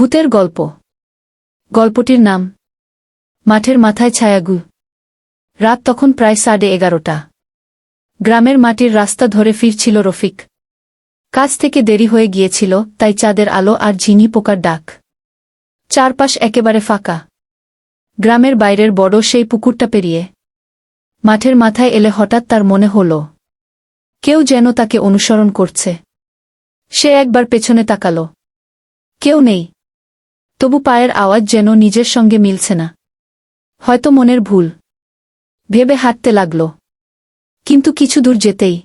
ভূতের গল্প। গল্পটির নাম, মাঠের মাথায় ছায়াগু। রাত তখন প্রায় সাড়ে এগারোটা। গ্রামের মাটির রাস্তা ধরে ফিরছিল রফিক। কাজ থেকে দেরি হয়ে গিয়েছিল, তাই চাঁদের আলো আর ঝিনি পোকার ডাক। চারপাশ একেবারে ফাঁকা। গ্রামের বাইরের বড় সেই পুকুরটা পেরিয়ে। মাঠের মাথায় এলে হঠাৎ তার মনে হল, কেউ যেন তাকে অনুসরণ করছে। সে একবার পেছনে তাকাল। কেউ নেই। তবু পায়ের আওয়াজ যেন নিজের সঙ্গে মিলছে না। হয়তো মনের ভুল। ভেবে হাঁটতে লাগল। কিন্তু কিছু দূর যেতেই।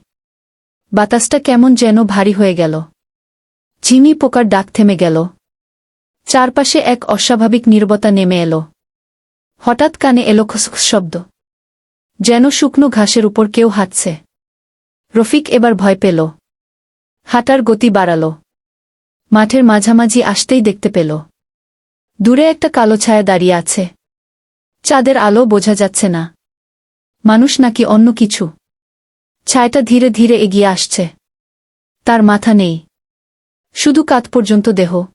বাতাসটা কেমন যেন ভারী হয়ে গেল। ঝিমি পোকার ডাক থেমে গেল। চারপাশে এক অস্বাভাবিক নীরবতা নেমে এলো। হঠাৎ কানে এলো খসখস শব্দ। যেন শুকনো ঘাসের উপর কেউ হাঁটছে। রফিক এবার ভয় পেল। হাঁটার গতি বাড়াল। মাঠের মাঝামাঝি আসতেই দেখতে পেল। দূরে একটা কালো ছায়া দাঁড়িয়ে আছে। চাঁদের আলো বোঝা যাচ্ছে না। মানুষ নাকি অন্য কিছু। ছায়াটা ধীরে ধীরে এগিয়ে আসছে। তার মাথা নেই। শুধু কাত পর্যন্ত দেহ।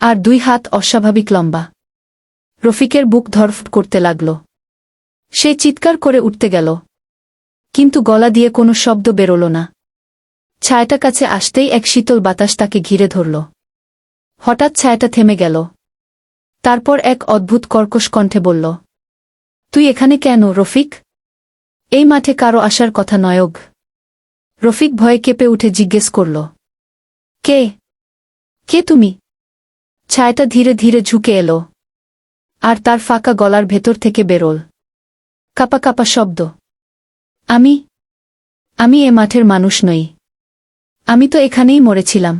আর দুই হাত অস্বাভাবিক লম্বা। রফিকের বুক ধরফট করতে লাগল। সে চিৎকার করে উঠতে গেল। কিন্তু গলা দিয়ে কোনো শব্দ বেরোল না। ছায়াটা কাছে আসতেই এক শীতল বাতাস তাকে ঘিরে ধরল। হঠাৎ ছায়াটা থেমে গেল। তারপর এক অদ্ভুত কর্কশ কণ্ঠে বলল, তুই এখানে কেন, রফিক? এই মাঠে কারও আসার কথা নয়গ রফিক ভয়ে কেঁপে উঠে জিজ্ঞেস করল, কে? কে তুমি? ছায়াটা ধীরে ধীরে ঝুঁকে এলো, আর তার ফাঁকা গলার ভেতর থেকে বেরোল। কাপা কাপা শব্দ, আমি? আমি এ মাঠের মানুষ নই। আমি তো এখানেই মরেছিলাম।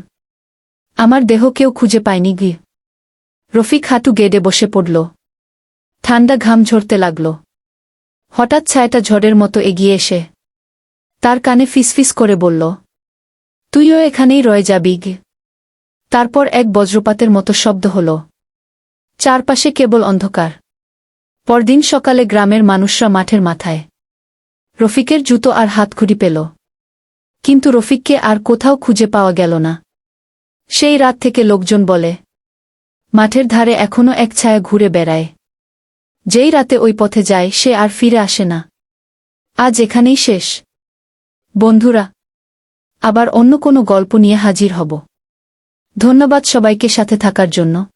আমার দেহ কেউ খুঁজে পায়নি গি রফিক হাঁটু গেডে বসে পড়ল। ঠান্ডা ঘাম ঝরতে লাগল। হঠাৎ ছায়াটা ঝড়ের মতো এগিয়ে এসে তার কানে ফিসফিস করে বলল, তুইও এখানেই রয়ে যাবি তারপর এক বজ্রপাতের মতো শব্দ হল। চারপাশে কেবল অন্ধকার। পরদিন সকালে গ্রামের মানুষরা মাঠের মাথায় রফিকের জুতো আর হাতখুড়ি পেল। কিন্তু রফিককে আর কোথাও খুঁজে পাওয়া গেল না। সেই রাত থেকে লোকজন বলে মাঠের ধারে এখনও এক ছায়া ঘুরে বেড়ায়। যেই রাতে ওই পথে যায়, সে আর ফিরে আসে না। আজ এখানেই শেষ। বন্ধুরা, আবার অন্য কোনো গল্প নিয়ে হাজির হব। ধন্যবাদ সবাইকে সাথে থাকার জন্য।